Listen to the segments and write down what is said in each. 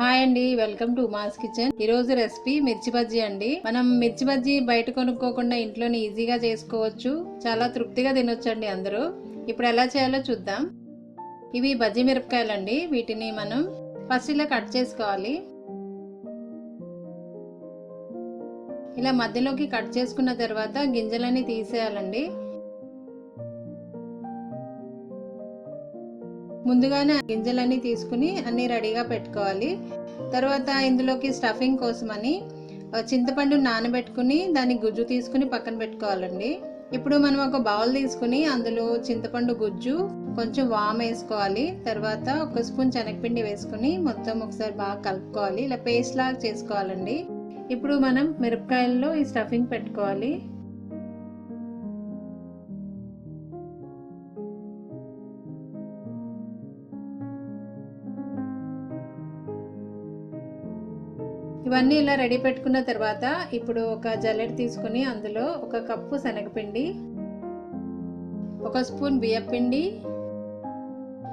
Hi అండి welcome to mass kitchen. ఈ రోజు రెసిపీ మిర్చి బజ్జీ అండి. మనం మిర్చి బజ్జీ బయట కొనుక్కోకుండా ఇంట్లోనే ఈజీగా చేసుకోవచ్చు. చాలా తృప్తిగా తినొచ్చండి అందరూ. ఇప్పుడు ఎలా చేయాలో చూద్దాం. ఇవి బజ్జీ మిరపకాయలండి. వీటిని మనం ఫస్ట్ ఇలా కట్ చేసుకోవాలి. ఇలా మధ్యలోకి కట్ చేసుకున్న తర్వాత గింజలన్నీ తీసేయాలండి. ముందుగానే గింజలన్నీ తీసుకుని అన్నీ రెడీగా పెట్టుకోవాలి. తర్వాత ఇందులోకి స్టఫింగ్ కోసమని చింతపండు నానబెట్టుకుని దాని గుజ్జు తీసుకుని పక్కన పెట్టుకోవాలండి. ఇప్పుడు మనం ఒక బౌల్ తీసుకుని అందులో చింతపండు గుజ్జు కొంచెం వామ్ వేసుకోవాలి. తర్వాత ఒక స్పూన్ శనగపిండి వేసుకుని మొత్తం ఒకసారి బాగా కలుపుకోవాలి. ఇలా పేస్ట్ లాగా చేసుకోవాలండి. ఇప్పుడు మనం మిరపకాయల్లో ఈ స్టఫింగ్ పెట్టుకోవాలి. ఇవన్నీ ఇలా రెడీ పెట్టుకున్న తర్వాత ఇప్పుడు ఒక జల్లెడ తీసుకుని అందులో ఒక కప్పు శనగపిండి ఒక స్పూన్ బియ్యపిండి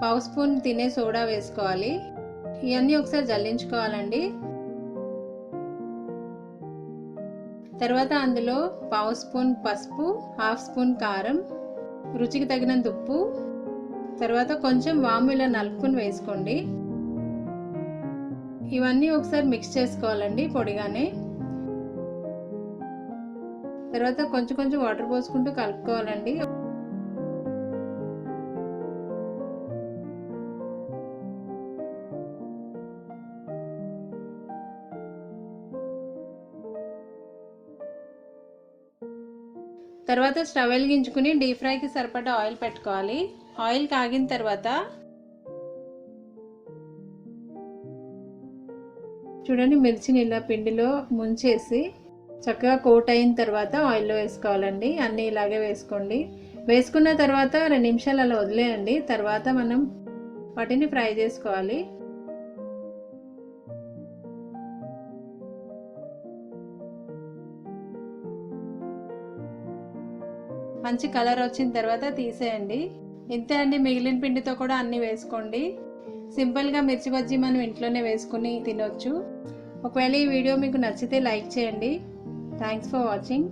పావు స్పూన్ తినే సోడా వేసుకోవాలి. ఇవన్నీ ఒకసారి జల్లించుకోవాలండి. తర్వాత అందులో పావు స్పూన్ పసుపు హాఫ్ స్పూన్ కారం రుచికి తగినంత ఉప్పు తర్వాత కొంచెం వాము ఇలా నలుపుకుని వేసుకోండి. ఇవన్నీ ఒకసారి మిక్స్ చేసుకోవాలండి పొడిగానే. తర్వాత కొంచెం కొంచెం వాటర్ పోసుకుంటూ కలుపుకోవాలండి. తర్వాత స్టవ్ వెలిగించుకుని డీప్ ఫ్రైకి సరిపడా ఆయిల్ పెట్టుకోవాలి. ఆయిల్ కాగిన తర్వాత చూడండి మిర్చిని ఇలా పిండిలో ముంచేసి చక్కగా కోట్ అయిన తర్వాత ఆయిల్లో వేసుకోవాలండి. అన్నీ ఇలాగే వేసుకోండి. వేసుకున్న తర్వాత రెండు నిమిషాలు అలా వదిలేయండి. తర్వాత మనం వాటిని ఫ్రై చేసుకోవాలి. మంచి కలర్ వచ్చిన తర్వాత తీసేయండి. ఇంతే అండి. మిగిలిన పిండితో కూడా అన్నీ వేసుకోండి. సింపుల్గా మిర్చి బజ్జీ మనం ఇంట్లోనే వేసుకుని తినొచ్చు. ఒకవేళ ఈ వీడియో మీకు నచ్చితే లైక్ చేయండి. Thanks for watching